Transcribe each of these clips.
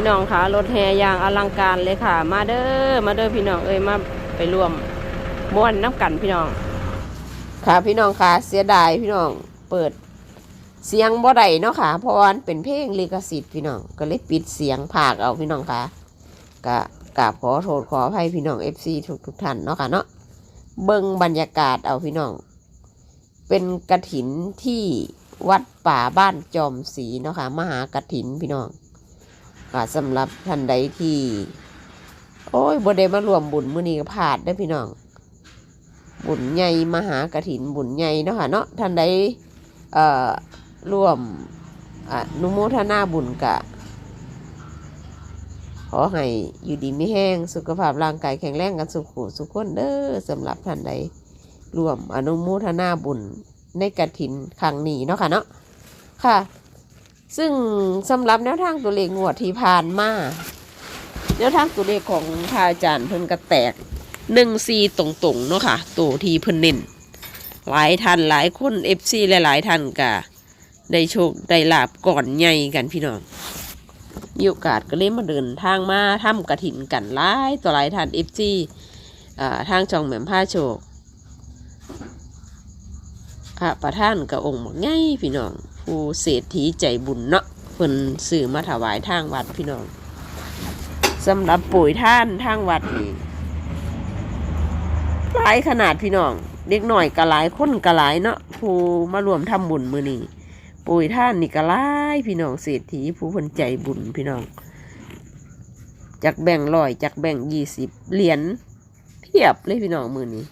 พี่น้องคะรถแห่อย่างอลังการเลยค่ะ มาเด้อมาเด้อพี่น้องเอ้ยมาไปร่วมม่วนน้ำกันพี่น้อง ค่ะพี่น้องค่ะเสียดายพี่น้องเปิดเสียงบ่ได้เนาะค่ะเพราะว่ามันเป็นเพลงลิขสิทธิ์พี่น้องก็เลยปิดเสียงภาคเอาพี่น้องค่ะกะกราบขอโทษขออภัยพี่น้อง FC ทุกทุกท่านเนาะค่ะเนาะเบิ่งบรรยากาศเอาพี่น้อง เป็นกระถินที่วัดป่าบ้านจอมศรีเนาะค่ะมหากระถินพี่น้อง ก็สำหรับท่านใดที่ โอ้ยบ่ได้มารวมบุญมื้อนี้ก็พลาดได้พี่น้อง บุญใหญ่มหากฐินบุญใหญ่เนาะค่ะเนาะท่านใดเอ่อร่วมอนุโมทนาบุญกะ ขอให้อยู่ดีไม่แห้งสุขภาพร่างกายแข็งแรงกันสุขุสุขคนเด้อสำหรับท่านใดร่วมอนุโมทนาบุญในกฐินครั้งนี้เนาะค่ะเนาะค่ะ ซึ่งสำหรับแนวทางตัวเลขงวดที่ผ่านมาแนวทางตัวเลขของพระอาจารย์เพิ่นกระแตกหนึ่งซีตรงๆเนาะค่ะตัวที่เพิ่นเน้นหลายท่านหลายคนเอฟซีหลายๆท่านก็ได้โชคได้ลาบก่อนใหญ่กันพี่น้องมีโอกาสก็เลยมาเดินทางมาทำกระถินกันหลายต่อหลายท่านเอฟซีทางจองแหม่มผ้าโชคพระประท่านกับองค์ง่ายพี่น้อง ผู้เศรษฐีใจบุญเนาะเพิ่นสื่อมาถวายทางวัดพี่น้องสำหรับปุ๋ยท่านทางวัดนี่หลายขนาดพี่น้องเด็กหน่อยก็หลายคนก็หลายเนาะผู้มารวมทำบุญมือนี้ปุยท่านนี่ก็หลายพี่น้องเศรษฐีผู้คนใจบุญพี่น้องจากแบ่งร้อยจากแบ่งยี่สิบเหรียญเพียบเลยพี่น้องมือนี้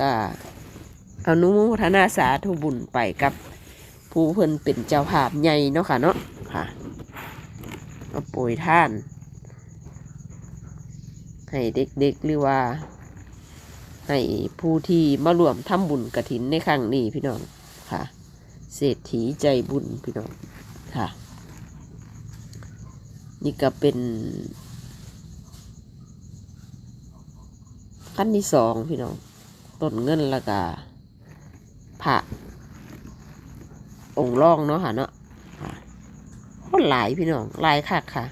ก็อนุโมทนาสาธุบุญไปกับ ผู้เพิ่นเป็นเจ้าภาพใหญ่เนาะค่ะเนาะค่ะมาปุยท่าน ให้เด็กๆหรือว่า ให้ผู้ที่มารวมทำบุญกระถินในครั้งนี้พี่น้องค่ะ เศรษฐีใจบุญพี่น้องค่ะ นี่ก็เป็นขั้นที่สองพี่น้องต้นเงินละกาพระ องค์ร่องเนาะค่ะเนาะคนหลายพี่น้องหลายคักค่ะ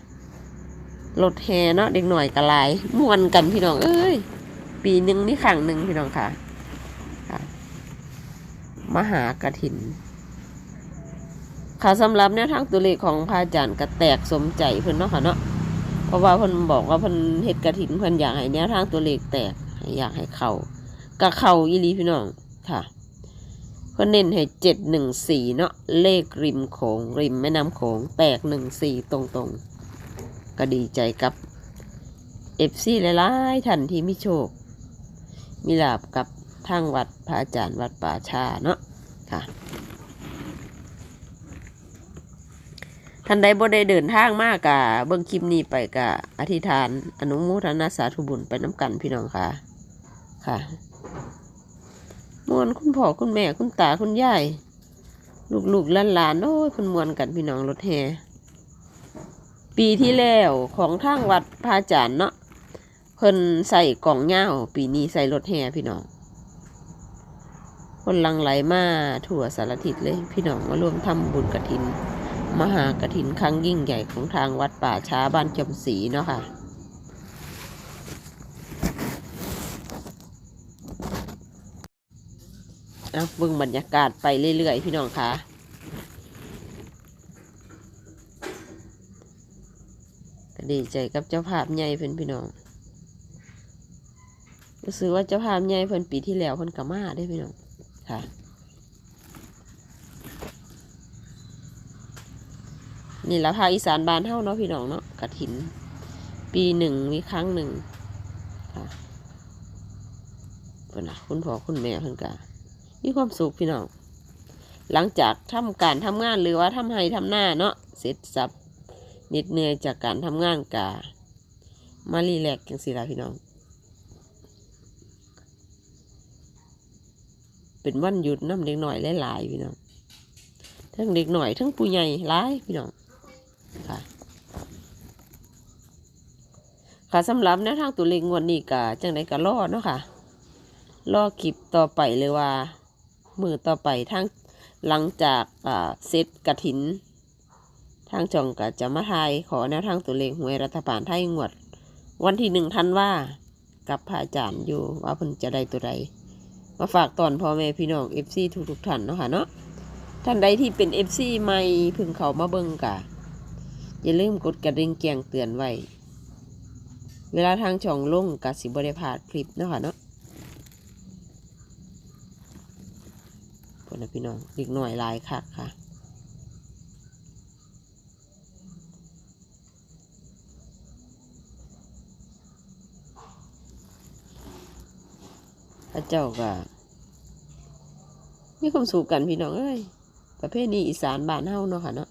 รถแห่เนาะเด็กหน่อยก็หลายม่วนกันพี่น้อง เอ้ย ปีหนึ่งนี่ครั้งหนึ่งพี่น้องค่ะคะมหากฐิน ค่ะสำหรับแนวทางตัวเลขของพระอาจารย์ก็แตกสมใจเพิ่นเนาะค่ะเนาะเพราะว่าเพิ่นบอกว่าเพิ่นเฮ็ดกฐินเพิ่นอยากให้แนวทางตัวเลขแตกอยากให้เขาก็เขาอีลีพี่น้องค่ะ เพิ่นเน้นให้เจ็ดหนึ่งสี่เนาะเลขริมโขงริมแม่น้ำโขงแตกหนึ่งสี่ตรงๆ ก็ดีใจกับเอฟซีหลายๆท่านที่มีโชค มีลาบกับทางวัดพระอาจารย์วัดป่าชาเนาะค่ะท่านใดบ่ได้เดินทางมากกะเบิ่งคลิปนี้ไปกะอธิษฐาน อนุโมทนาสาธุบุญไปน้ำกันพี่น้องค่ะ ค่ะ มวนคุณพ่อคุณแม่คุณตาคุณยายลูกๆหลานๆโอ้ยคุณมวนกันพี่น้องรถแห่ปีที่แล้วของทางวัดพระอาจารย์เนาะเพิ่นใส่กล่องเงาปีนี้ใส่รถแห่พี่น้อง คนลังไหลมาทั่วสารทิศเลย พี่น้องมารวมทำบุญกระถิน มหากระถินครั้งยิ่งใหญ่ของทางวัดป่าช้าบ้านจำศรีเนาะค่ะ เอาเบิ่งบรรยากาศไปเรื่อยๆพี่น้องค่ะก็ดีใจกับเจ้าภาพใหญ่เพิ่นพี่น้องรู้สึกว่าเจ้าภาพใหญ่เพิ่นปีที่แล้วเพิ่นก็มาได้พี่น้องค่ะนี่แหละภาคอีสานบานเฮาเนาะพี่น้องเนาะกฐิน ปีหนึ่งมีครั้งหนึ่งค่ะเพิ่นน่ะคุณพ่อคุณแม่เพิ่นก็ มีความสุขพี่น้อง หลังจากทำการทำงานหรือว่าทำให้ทำหน้าเนาะเสร็จสับเหน็ดเหนื่อยจากการทำงานกามารีแลกจังสิล่ะพี่น้อง เป็นวันหยุดน้ำเด็กหน่อยหลายๆพี่น้องทั้งเด็กหน่อยทั้งผู้ใหญ่หลายพี่น้องค่ะค่ะสำหรับแนวทางตัวเลขงวดนี้ก็จังไดก็รอเนาะค่ะรอคลิปต่อไปเลยว่า มือต่อไปทั้งหลังจากเซตกระถิน ทางจองก็จะมาทายขอแนวทางตัวเลขหวยรัฐบาลไทยงวด วันที่หนึ่งทันว่ากับพระอาจารย์อยู่ว่าเพิ่นจะได้ตัวใดมาฝากตอนพ่อแม่พี่น้องเอฟซีทุกทุกท่านเนาะค่ะเนาะท่านใดที่เป็นเอฟซีใหม่พึ่งเขามาเบิ่งกะอย่าลืมกดกระดิ่งแจงเตือนไว้ เวลาทางช่องลงกะสิบริพาดคลิปเนาะค่ะเนาะ พวกนะพี่น้องอีกหน่อยลายคักค่ะ พระเจ้าก็มีความสุขกันพี่น้องเอ้ยประเพณีอีสานบ้านเฮาเนาะค่ะเนาะ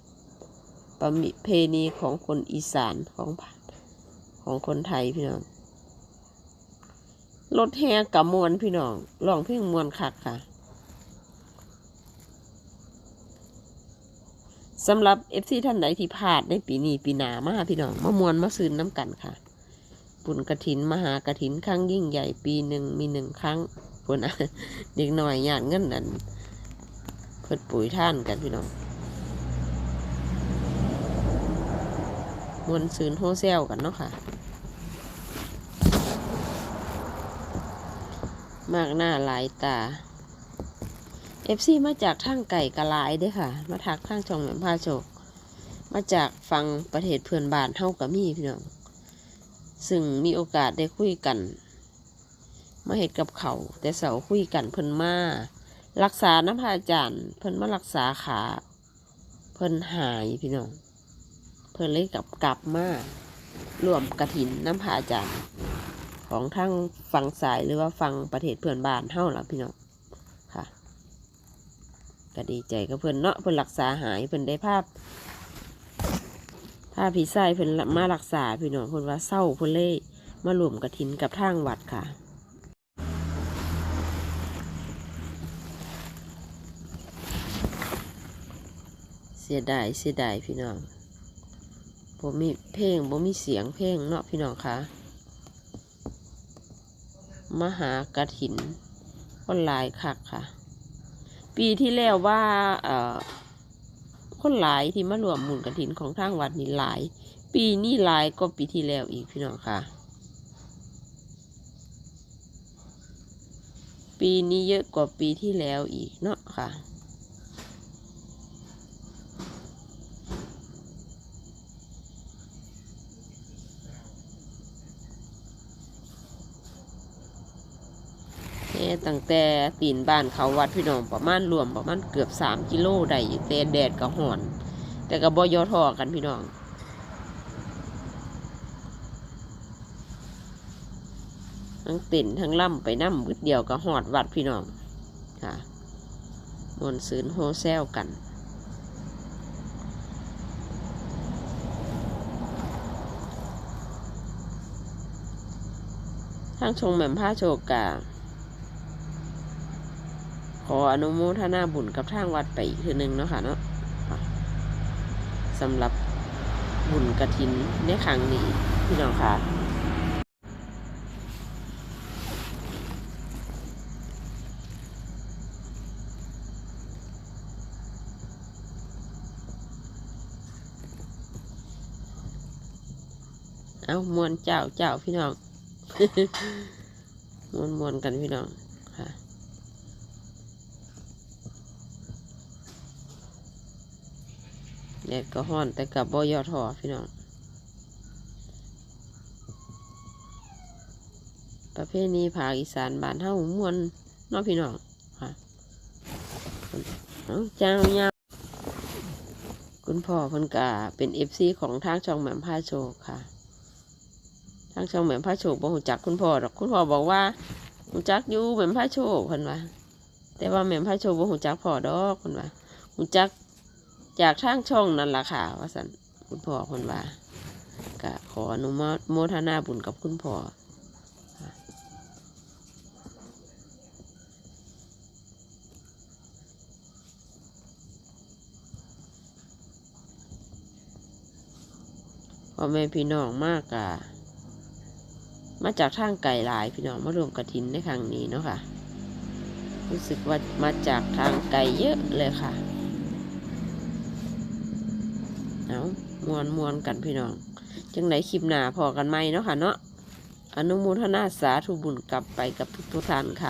ประเพณีของคนอีสานของภาคของคนไทยพี่น้องรถแห่กับมวนพี่น้องร้องเพลงมวนคักค่ะ สำหรับเอฟซีท่านใดที่พลาดในปีนี้ปีหนามาพี่น้องมามวนมาซื้นน้ำกันค่ะบุญกระถินมหากระถินครั้งยิ่งใหญ่ปีหนึ่งมีหนึ่งครั้งพุ่นะเด็กหน่อยญาติเงินนั่นเพิ่นปุ๋ยท่านกันพี่น้องมวนซืนโฮเซลกันเนาะค่ะมากหน้าหลายตา เอฟซีมาจากทางไก่กะลายเด้ค่ะ มาทักทางช่องแหม่มพาโชค มาจากฟังประเทศเพื่อนบ้านเฮากับมีพี่น้อง ซึ่งมีโอกาสได้คุยกัน มาเห็ดกับเขาแต่เสาคุยกันเพิ่นมา รักษาน้ำพระอาจารย์เพิ่นมารักษาขา เพิ่นหายพี่น้อง เพิ่นเลยกลับกลับมารวมกระถินน้ำพระอาจารย์ ของทั้งฝั่งสายหรือว่าฝั่งประเทศเพื่อนบ้านเฮาล่ะพี่น้อง ก็ดีใจกับเพิ่นเนาะเพิ่นรักษาหายเพิ่นได้ภาพถ้าพี่ไส้เพิ่นมารักษาพี่น้องเพิ่นว่าเศร้าเพิ่นเลยมารวมกระถินกับทางวัดค่ะเสียดายเสียดายพี่น้องบ่มีเพลงบ่มีเสียงเพลงเนาะพี่น้องคะมหากระถินคนหลายคักค่ะ ปีที่แล้วว่าเอ่อคนหลายที่มารวมหมุนกระถินของทางวัดนี่หลาย ปีนี้หลายก็ปีที่แล้วอีกพี่น้องค่ะ ปีนี้เยอะกว่าปีที่แล้วอีกเนาะค่ะ ตั้งแต่ตีนบ้านเขาวัดพี่น้องประมาณรวมประมาณเกือบสามกิโลได้แต่แดดก็ห่อน แต่ก็บ่ยอทอกันพี่น้องทั้งต็นทั้งล่ำไปน้ำบึดเดียวก็หอดวัดพี่น้องค่ะมวนซืนโฮเซลกันทางชงแหม่มผ้าโชกกา ขออนุโมทนาบุญกับทางวัดไปอีกทีหนึ่งเนาะค่ะเนาะสำหรับบุญกระถินในครั้งนี้พี่น้องค่ะเอามวนเจ้าเจ้าพี่น้องมวนมวนกันพี่น้องค่ะ แดดก็ห้อนแต่กับบ่ยอทอพี่น้อง ประเภทนี้ภาคอีสานบ้านเฮามวนเน้องพี่น้องค่ะเจ้างยาคุณพ่อเพิ่นกาเป็นเอฟซีของทางช่องแหม่มพาโชคค่ะทางช่องแหม่มพาโชคบอกหูจักคุณพ่อหรอกคุณพ่อบอกว่าหูจักอยู่แหม่มพาโชคเพิ่นว่าแต่ว่าแหม่มพาโชคบอกหูจักพ่อดอกเพิ่นว่าหูจัก จากทางช่องนั่นล่ะค่ะ ว่าสันคุณพ่อเพิ่นว่าก็ขออนุโมทนาบุญกับคุณพ่อค่ะพ่อแม่พี่น้องมากกะมาจากทางไก่หลายพี่น้องมารวมกระถินในครั้งนี้เนาะค่ะ รู้สึกว่ามาจากทางไก่เยอะเลยค่ะ เอามวนมวนกันพี่น้อง จังไหนคลิปหน้าพอกันไหมเนาะค่ะเนาะอนุโมทนาสาธุบุญกลับไปกับทุกทุกท่านค่ะ